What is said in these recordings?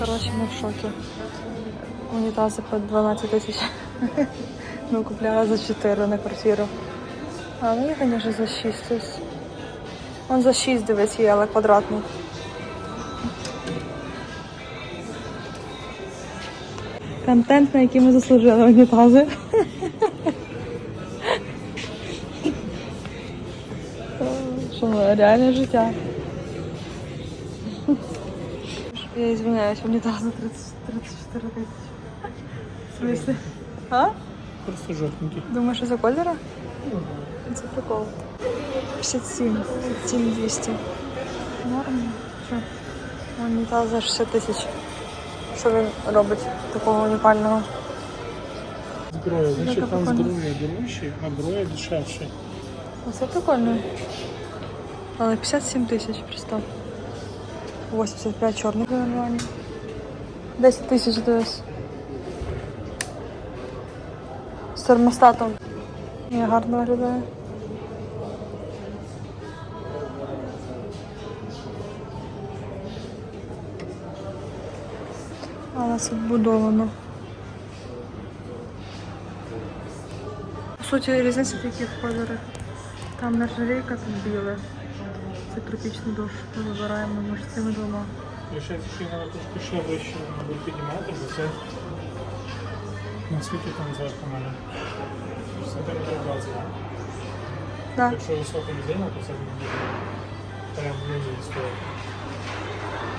Коротше, ми в шокі. Унітази по 12 тисяч. Ми купляли за 4 на квартиру. А мені, звісно, за 6 ось. Он за 6 дивись є, але квадратний. Контент, на який ми заслужили унітази. Що реальне життя. Я извиняюсь, унітаз за 30, 34 тисячі. В смысле? А? Просто жовтенький. Думаєш, що за кольора? Це прикол. 57, 57 200. Норм. Що? Унітаз за 60 тисяч. Що він робить такого унікального? Зброя, значить Яка там прикольна. зброя дорожче, а броя дешевше. Оце прикольно. Але 57 тисяч, представ. 85 чорних нормально. 10 тисяч десь. З термостатом. Ні, гарно виглядає. Але це вбудовано. По суті, різниця в кольорах. Там нержавейка, тут біле. Це тропічний дощ. Ми вибираємо між цими двома. Лише ще треба трошки ще вище, мабуть, піднімати, бо це наскільки там зверху мене? 20, так? Так. Якщо висока людина, то це буде прям в стоїть.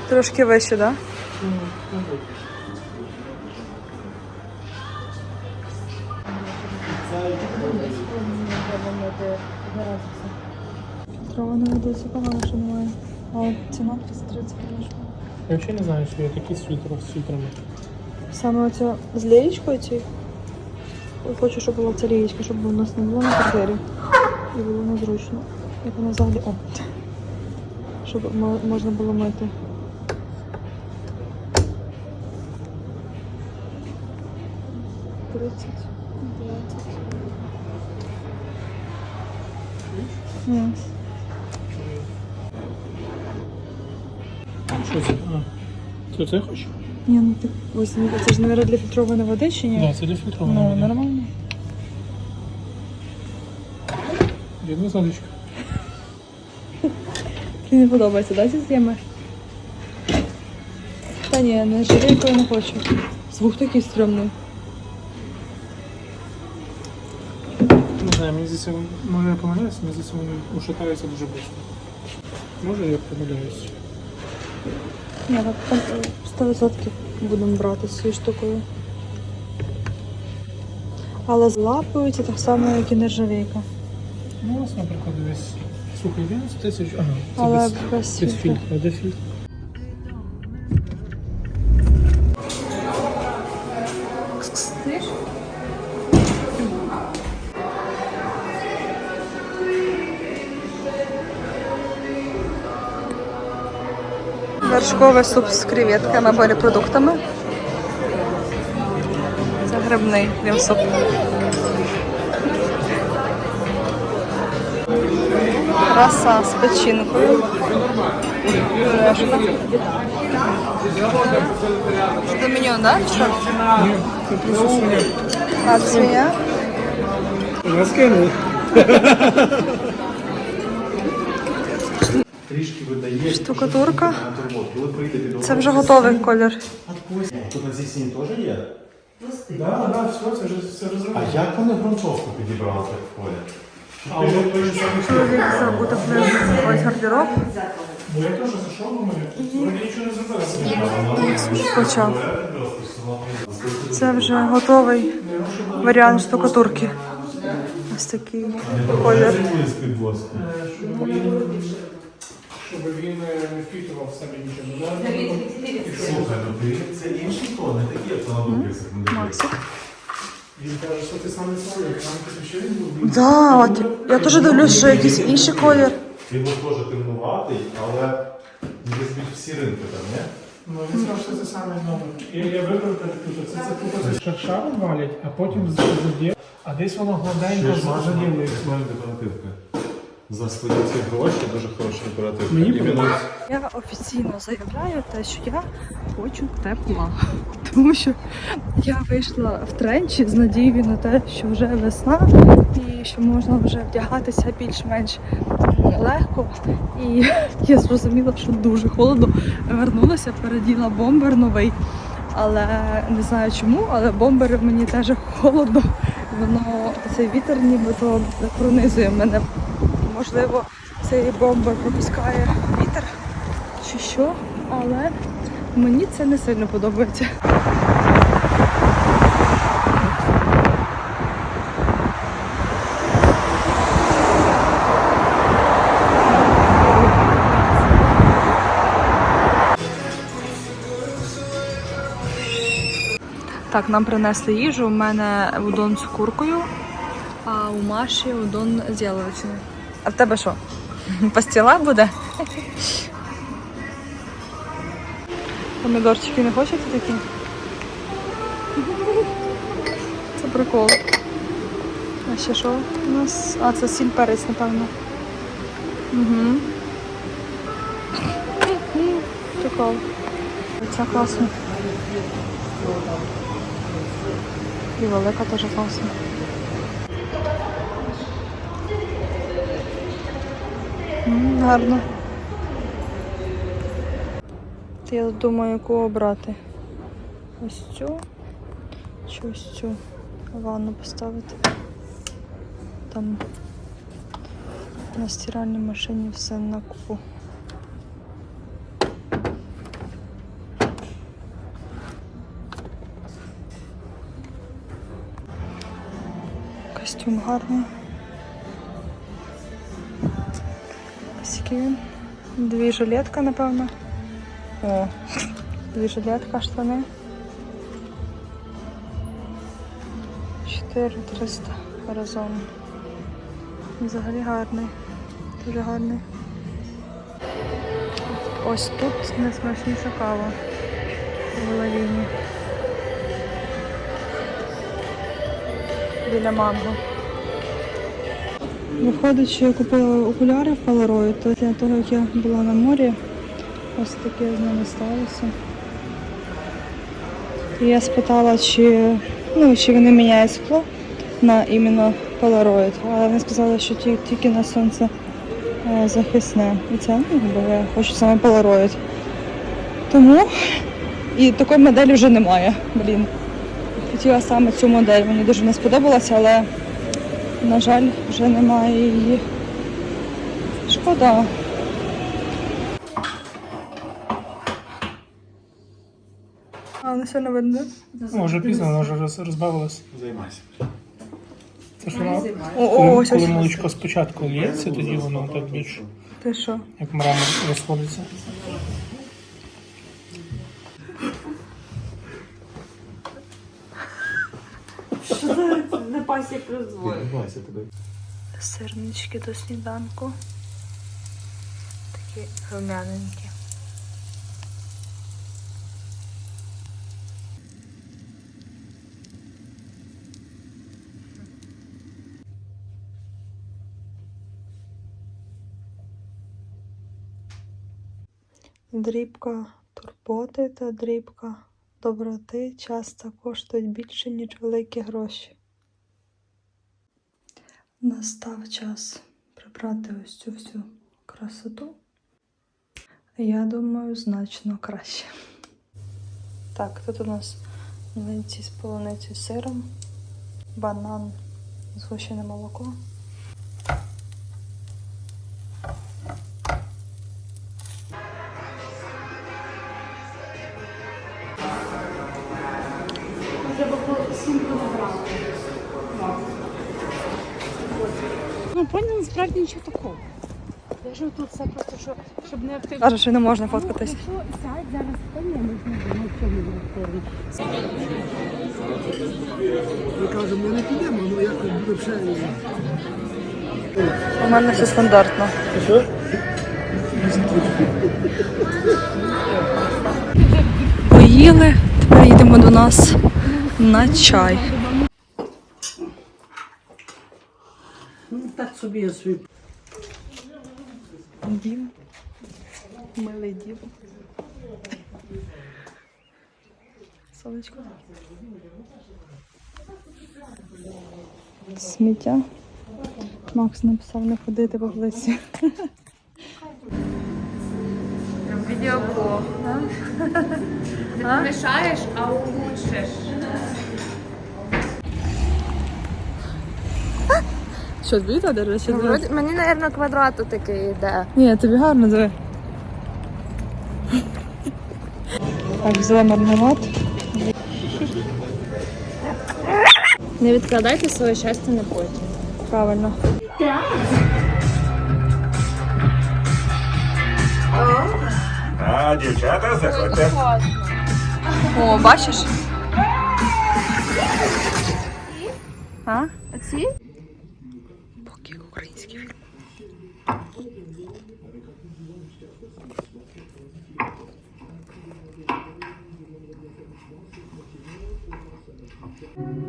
Трошки вище, так? Ну, мабуть. Фільтрована вода це погано, що немає. Але ціна 30 гривень. Я взагалі не знаю, що є такі фільтром з фільтрами. Саме оця з лієчкою цією. Хочу, щоб була ця лієчка, щоб у нас не було на квартирі. І було незручно. Як вона взагалі. О! Щоб мо- можна було мити. Тридцять, двадцять. Це це хочеш? Ні, ну ти ось ну, це ж, мабуть, для фільтрованої води чи ні? Так, це для фільтрованого. Ну, нормально. Дідна задочка. Тобі не подобається, да, ця схема? Та ні, не жиренько я не хочу. Звук такий стрьомний. Не знаю, мені здається, може я помиляюся, мені здається, вони ушатаються дуже швидко. Може я помиляюсь. Ні, так 100% будемо брати з цією штукою. Але злапуються так само, як і нержавійка. Ну, у нас, наприклад, десь сухий 11 тисяч. Ага, це Але без, без фільтра. Де фільтр? Вершковий суп з креветками або репродуктами. Це грибний суп. Краса з печінкою. Пюрешка. Це меню, да? Що? Ні, це просто свиня. А. Трішки видає. Штукатурка. Це вже готовий колір. Тут на цій стіні теж є? Так, так, все, це вже все А як вони грунтовку підібрали так в полі? А воно той же самий. Чоловік забув ось гардероб. Бо я теж зайшов у мене, нічого не зробили. Почав. Це вже готовий варіант штукатурки. Ось такий колір. Щоб він, е, не впітував себе нічого. Да? Слухай, ну ти це інший тон, не такі, як на дублісах. Максик. Він каже, що ти саме свій, там ти ще він був. Да, от я теж дивлюсь, що якийсь інший колір. Він був теж темнуватий, але десь більш всі ринки там, ні? Ну, він сказав, що це саме номер. Я, я вибрав перепутав. Це, це тупо шаршаву валять, а потім заділ. А десь воно гладенько Ще ж можна заділується. маленька альтернативка. За свої ці гроші дуже хороша оперативка. Мені Іменно подобається. Я офіційно заявляю те, що я хочу тепла. Тому що я вийшла в тренчі з надією на те, що вже весна і що можна вже вдягатися більш-менш легко. І я зрозуміла, що дуже холодно. Вернулася, переділа бомбер новий. Але не знаю чому, але бомбер мені теж холодно. Воно цей вітер нібито пронизує мене. Можливо, цей бомбер пропускає вітер чи що, але мені це не сильно подобається. Так, нам принесли їжу. У мене удон з куркою, а у Маші удон з яловичиною. А в тебе що? Пастіла буде? Помідорчики не хочете такі? Це прикол. А ще що у нас? А, це сіль перець, напевно. Угу. Прикол. Це класно. І велика теж класна. Гарно. Та Я думаю, яку обрати. Ось цю чи ось цю ванну поставити. Там на стиральній машині все на купу. Костюм гарний. Ось. Дві жилетка, напевно. О, дві жилетка, штани. 4300 разом. Взагалі гарний. Дуже гарний. Ось тут найсмачніша кава в Лавіні. Біля манго. Виходить, що я купила окуляри в Polaroid, то для того, як я була на морі, ось таке з ними сталося. І я спитала, чи, ну, чи вони міняють скло на іменно Polaroid, але вони сказали, що тільки на сонце е, захисне. І це, ну, бо я хочу саме Polaroid. Тому і такої моделі вже немає. Блін. Хотіла саме цю модель, мені дуже не сподобалася, але, на жаль, вже немає її. Шкода. А, не сильно видно. Ну, вже пізно, вона вже роз- розбавилась. займайся. Це ж вона, О, о, коли, ось коли ось. молочко спочатку лється, тоді воно так більш Ти що? як мрамор розходиться. Займайся тебе. Сирнички до сніданку. Такі рум'яненькі. Дрібка турботи та дрібка доброти часто коштують більше, ніж великі гроші. Настав час прибрати ось цю всю красоту. Я думаю, значно краще. Так, тут у нас млинці з полуницею сиром, банан, згущене молоко. Насправді нічого такого. Я ж тут все просто, що, щоб не активно. Каже, що не можна фоткатись. Якщо сядь зараз, то ні, ми ж не будемо в чому. Ми кажемо, ми не підемо, ну як буде ще. У мене все стандартно. Поїли, тепер їдемо до нас на чай. Так собі я собі Дім. Милий дім. Сонечко. Сміття. Макс написав не ходити по вулиці. Відеоблог, да? Не мешаєш, а улучшиш. Що, тобі то держиш? Чи Вроді, мені, мабуть, квадрату такий йде. Ні, тобі гарно диви. Так, взяла мармелад. Не відкладайте своє щастя на потім. Правильно. А, дівчата, заходьте. О, бачиш? А? Ці?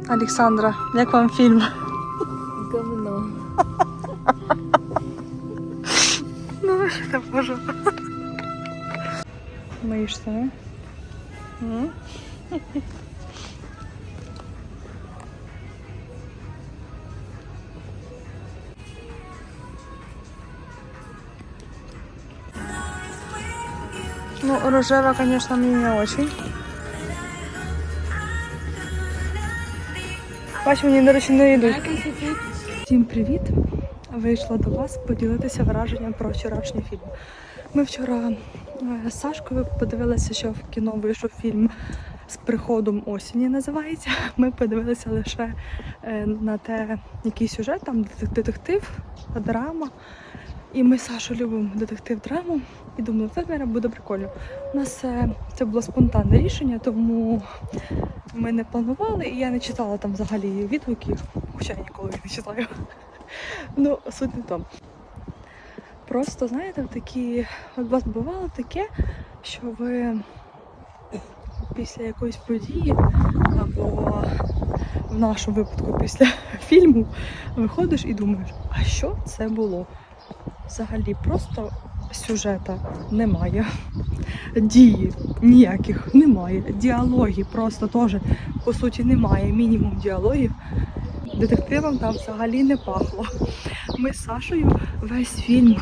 Олександра, як вам фільм? Говно. Ну, що я можу. Мої штани. Ну, рожева, конечно, мне не очень. Бач, мені, до йдуть. Всім привіт! Вийшла до вас поділитися враженням про вчорашній фільм. Ми вчора е, з Сашкою подивилися, що в кіно вийшов фільм з приходом осені. Називається. Ми подивилися лише е, на те, який сюжет, там детектив, драма. І ми з Сашою любимо детектив драму і думали, це зараз буде прикольно. У нас е, це було спонтанне рішення, тому ми не планували, і я не читала там взагалі відгуків, хоча я ніколи їх не читаю. Ну, суть не тому. Просто, знаєте, такі. От вас бувало таке, що ви після якоїсь події, або в нашому випадку після фільму, виходиш і думаєш, а що це було? Взагалі просто сюжета немає. Дії ніяких немає. Діалогів просто теж по суті немає. Мінімум діалогів. Детективом там взагалі не пахло. Ми з Сашою весь фільм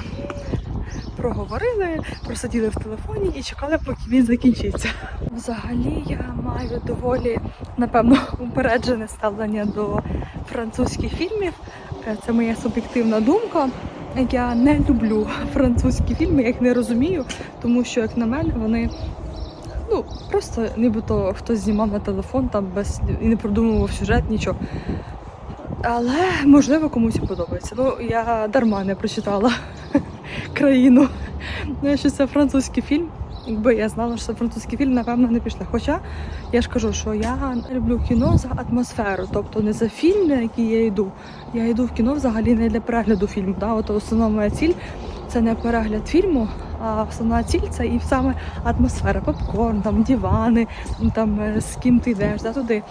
проговорили, просиділи в телефоні і чекали, поки він закінчиться. Взагалі я маю доволі, напевно, упереджене ставлення до французьких фільмів. Е, Це моя суб'єктивна думка. Я не люблю французькі фільми, я їх не розумію, тому що, як на мене, вони ну просто нібито хтось знімав на телефон там без і не продумував сюжет, нічого. Але можливо комусь подобається. Ну я дарма не прочитала країну. Ну, що це французький фільм. Якби я знала, що французький фільм, напевно, не пішла. Хоча я ж кажу, що я люблю кіно за атмосферу, тобто не за фільм, на який я йду. Я йду в кіно взагалі не для перегляду фільму. Да? От основна моя ціль це не перегляд фільму, а основна ціль це і саме атмосфера, попкорн, там дивани, там е, з ким ти йдеш, да, туди.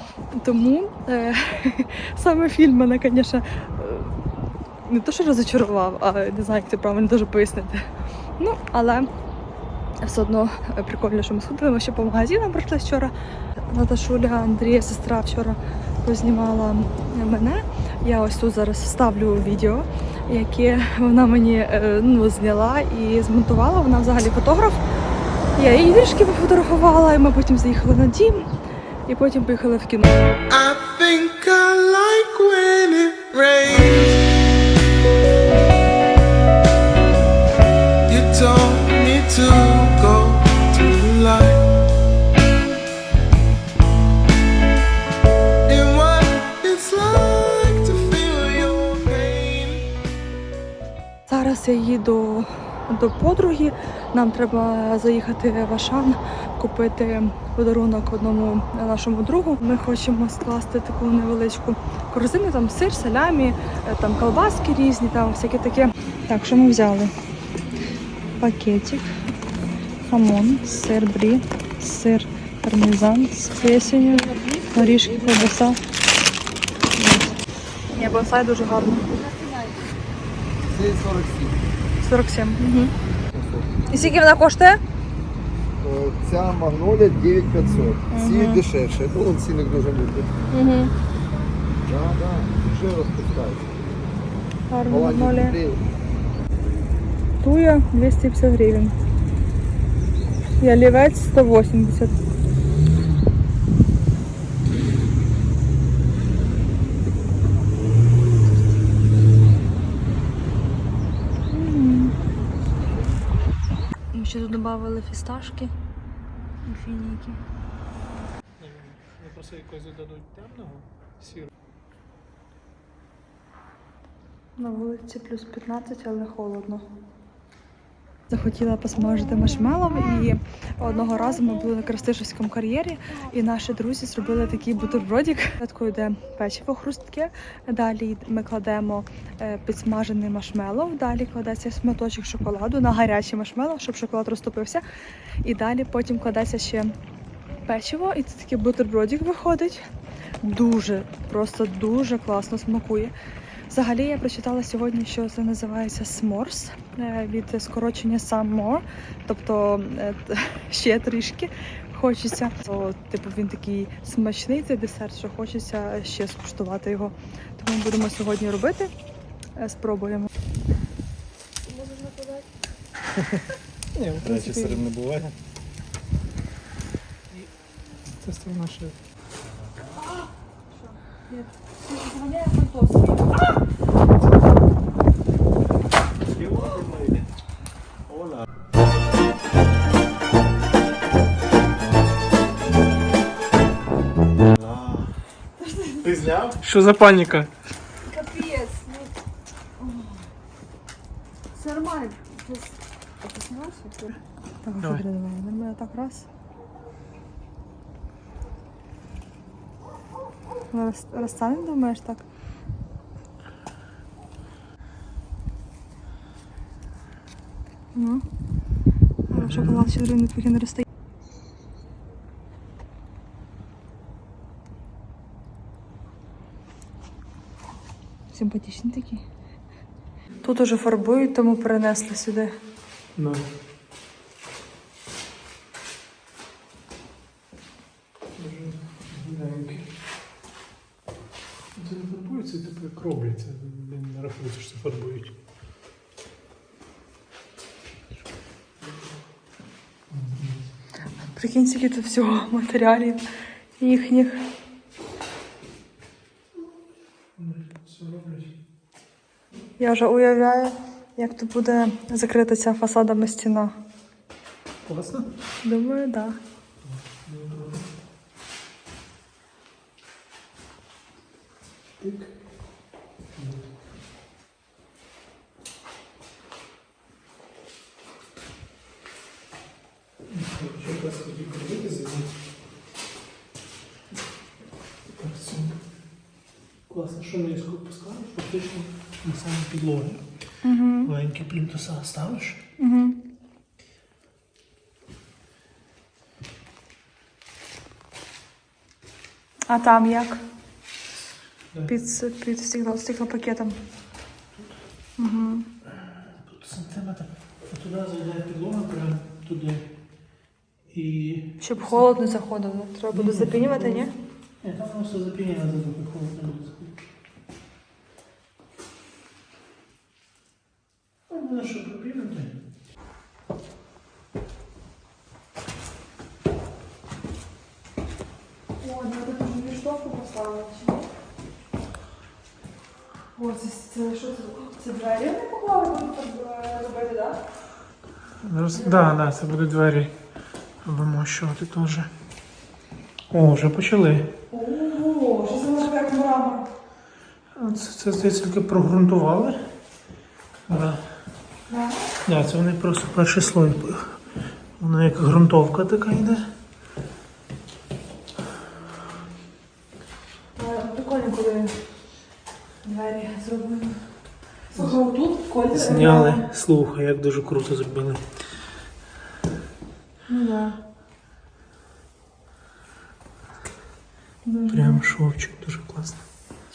Тому е, саме фільм мене, звісно, е, не то, що розочарував, а не знаю, як це правильно дуже пояснити. Ну, але все одно е, прикольно, що ми сходили. Ми ще по магазинам пройшли вчора. Наташуля, Андрія, сестра вчора познімала мене. Я ось тут зараз ставлю відео, яке вона мені е, ну, зняла і змонтувала. Вона взагалі фотограф. Я її трішки пофотографувала, і ми потім заїхали на дім, і потім поїхали в кіно. I think I Їду до подруги. Нам треба заїхати в Ашан, купити подарунок одному нашому другу. Ми хочемо скласти таку невеличку корзину, там сир, салямі, е, там колбаски різні, там всяке таке. Так, що ми взяли? Пакетик, хамон, сир брі, сир пармезан з плесенью, горішки, ковбаса. Ні, бонсай дуже гарно. 47. Угу. І скільки вона коштує? Е, Ця магнолія 9500. Ці дешевше. Ну, он цінник дуже бути. Угу. Так, так, вже розпускається. Гарна Голландія магнолія. купляє. Туя 250 гривень. І олівець 180. Фісташки і фініки. Не просто якось додадуть темного, сіру. На вулиці плюс 15, але холодно. Захотіла посмажити маршмеллоу і одного разу ми були на Крастишівському кар'єрі, і наші друзі зробили такий бутербродик. Спочатку йде печиво хрустке, далі ми кладемо е, підсмажений маршмеллоу, далі кладеться шматочок шоколаду на гарячий маршмеллоу, щоб шоколад розтопився. І далі потім кладеться ще печиво, і це такий бутербродик виходить. Дуже, просто дуже класно смакує. Взагалі я прочитала сьогодні, що це називається сморс від скорочення some more, тобто е, ще трішки хочеться. То, типу він такий смачний цей десерт, що хочеться ще скуштувати його. Тому ми будемо сьогодні робити. Е, Спробуємо. Ні, в принципі, не буває. це сторона ще. Ти зняв? Що за паніка? Так, Давай. що передавай? Нормально так раз. Ну, роз- Розтане, думаєш, так? Ну. Шоколад ще рівний поки не розтає. Симпатичний такий. Тут уже фарбують, тому перенесли сюди. Ну. Це не фарбується, типу як робляться. Не рахується, що це фарбують. Прикинь, скільки тут всього матеріалів їхніх. Все роблять. Я вже уявляю, як тут буде закрита ця фасадами стіна. Класно? Думаю, так. Да. Тик. Класно, що низько опускаєш, фактично на самій підлогі. Маленький плінтуса ставиш. Угу. А там як? Де? Під, під стекло, стеклопакетом. Угу. Тут сантиметр. А туди зайде підлога прямо туди. І. Щоб холод не. Треба буде запінювати, ні? Ні, там просто запіння за доки холод не буде заходити. Ну, буде що пропінути. О, треба там штовху поставити, чи ні? О, це, це що це? Це двері не поклали, будуть робити, так? Зараз, да, да, це будуть двері. Вимощувати теж. О, вже почали. О, що це може як мрамор. Це, це здається, тільки прогрунтували. Да. Да. Да, це вони просто перший слой. Воно як ґрунтовка така йде. Е, Прикольно, коли двері зроблені. Слухай. Зняли. Слухай, як дуже круто зробили. Ну да. Дуже. Прям шовчик, дуже класно.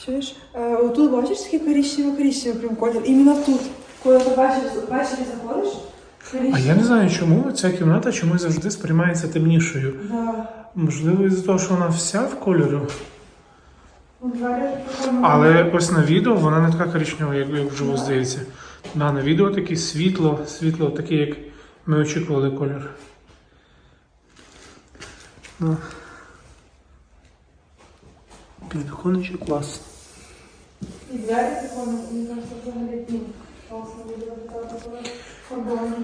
Чуєш? Е, отут бачиш, такий коричневий коричневий прям колір. Іменно тут Коли ти ввечері, ввечері заходиш, А я не знаю, чому ця кімната чомусь завжди сприймається темнішою. да, Можливо, із-за того, що вона вся в кольорі. Але ось на відео вона не така коричнева, як, як вживу здається. Да, на відео таке світло, світло таке, як ми очікували колір. Ну. Підвіконечок клас. І фарбовані.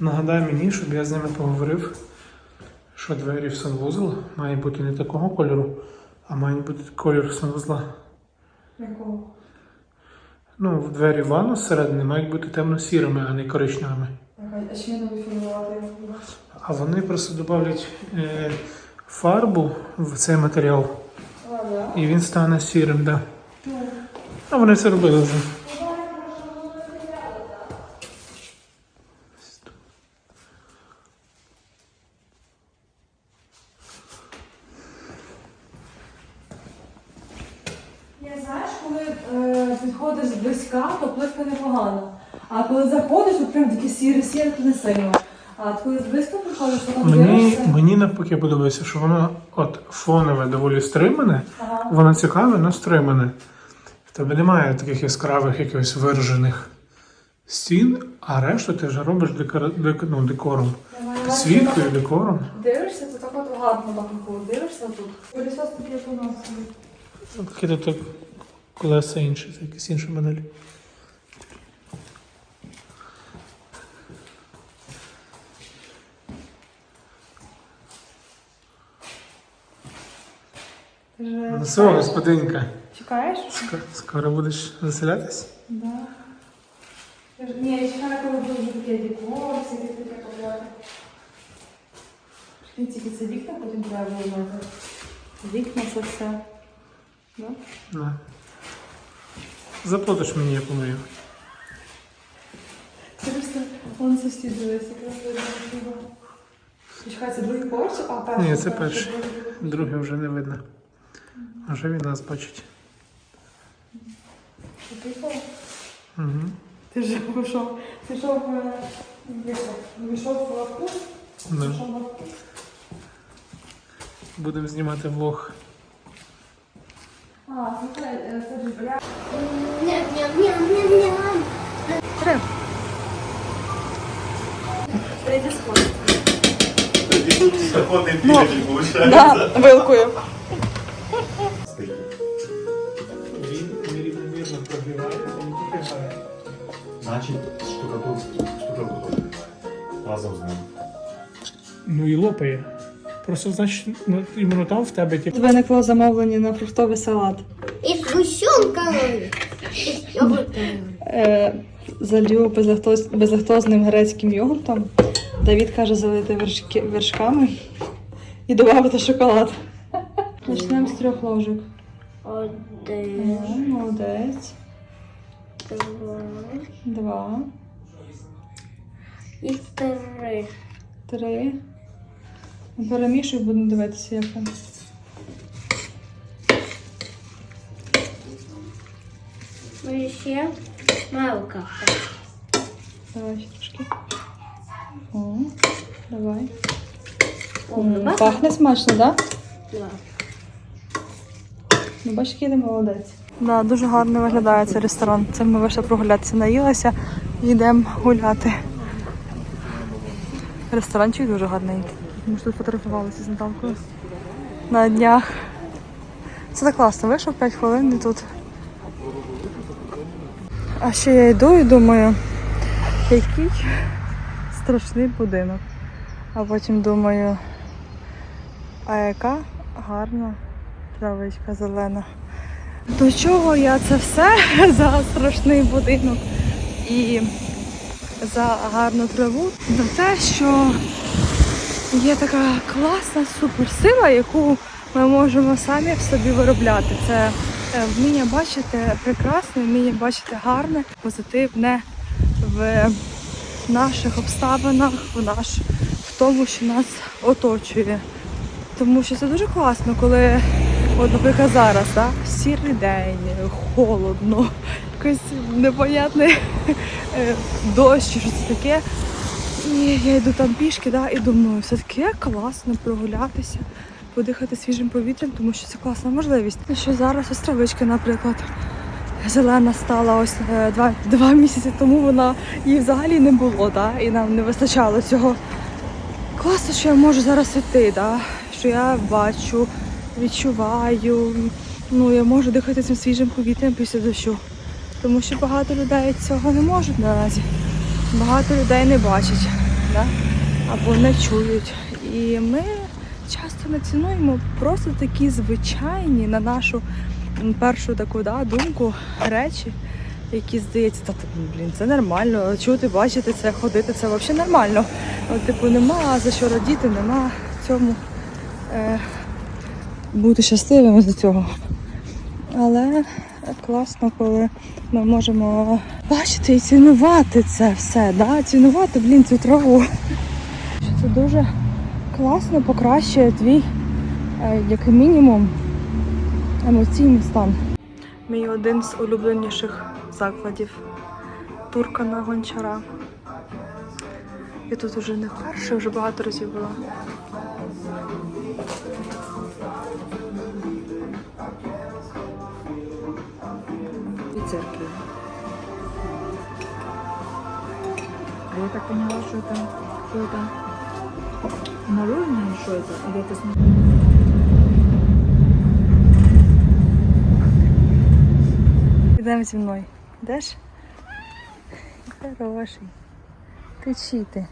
Нагадай мені, щоб я з ними поговорив, що двері в санвузол мають бути не такого кольору, а мають бути колір санвузла. Якого? Ну, в двері ванну зсередини мають бути темно-сірими, а не коричневими. А чим вифілювати? А вони просто додають е, фарбу в цей матеріал, і він стане сірим, да. А вони це робили вже. Я знаєш, коли е, підходиш зблизька, то плитка непогана. А коли заходиш, то прям не сильно. А от близько приходиш, там Мені, дивишся. мені навпаки подобається, що воно от фонове доволі стримане, Ага. воно цікаве, але стримане. В тебе немає таких яскравих якихось виражених стін, а решту ти вже робиш декор, дек, ну, декором. Я маю на увазі, Підсвіткою, декором. Дивишся, то так от гарно так було. Дивишся тут. Пилісос такий як у нас. Тут колеса інші, це якісь інші моделі. Ж Ну що, господинка, чекаєш? ск- скоро будеш заселятись? Да. Ні, я чекаю, коли буде вже таке декор, всяке таке купляти. Тільки це вікна потім треба було мати. Вікна це все. Да? Да. Заплатиш мені, я помию. Це просто вон сусід дивись, якраз. Чекай, це другий поверх? А, перший. Ні, це перший. Друге вже не видно. Вже він нас бачить. Угу. Ти ж йшов, е, вийшов, в лавку, Да. в лавку. Будемо знімати влог. А, слухай, е, це ж бля. Третій сход. Законний двигатель, виходить. Да, вилкою. Ну і лопає. Просто, значить, ну, іменно там в тебе типу. Виникло замовлення на фруктовий салат. І з гущонками. І з йогуртом. Е, залью безлактоз, безлактозним грецьким йогуртом. Давід каже залити вершки, вершками і додати шоколад. Почнемо з трьох ложок. Один, молодець. два Два, і три. три. Перемішуй, будемо дивитися, як там. Ну і ще мелка. Давай ще трошки. О, давай. О, М, бачиш? Пахне смачно, так? Да? Ну, бачиш, який ти молодець. Да, дуже гарно виглядає цей ресторан. Це ми вийшли прогулятися, наїлися і йдемо гуляти. Ресторанчик дуже гарний. Ми ж тут фотографувалися з Наталкою. На днях. Це так класно, вийшов 5 хвилин і тут. А ще я йду і думаю, який страшний будинок. А потім думаю, а яка гарна травичка зелена. До чого я це все за страшний будинок і за гарну траву? За те, що є така класна суперсила, яку ми можемо самі в собі виробляти. Це е, вміння бачити прекрасне, вміння бачити гарне, позитивне в наших обставинах, в наш в тому, що нас оточує. Тому що це дуже класно, коли, от, наприклад, зараз, да, сірий день, холодно, якось непонятне е, дощ чи щось таке. І я йду там пішки, да, і думаю, все-таки класно прогулятися, подихати свіжим повітрям, тому що це класна можливість. Що зараз ось травичка, наприклад, зелена стала ось е, два, два місяці тому вона її взагалі не було, да, і нам не вистачало цього. Класно, що я можу зараз йти, да, що я бачу, відчуваю. Ну, я можу дихати цим свіжим повітрям після дощу. Тому що багато людей цього не можуть наразі. Багато людей не бачать да? або не чують. І ми часто не цінуємо просто такі звичайні на нашу першу таку да, думку речі, які здається, та блін, це нормально. Чути, бачити це, ходити це взагалі нормально. От, типу, нема за що радіти, нема в цьому е, бути щасливими за цього. Але класно, коли ми можемо бачити і цінувати це все, да? цінувати, блін, цю траву. Це дуже класно покращує твій, е, як мінімум, емоційний стан. Мій один з улюбленіших закладів турка на гончара. Я тут вже не вперше, вже багато разів була. Церкви. А я так поняла, что это, это мороженое, что это? Или это с- Ідемо зі мною. Йдеш? Хороший. Ти чий ти?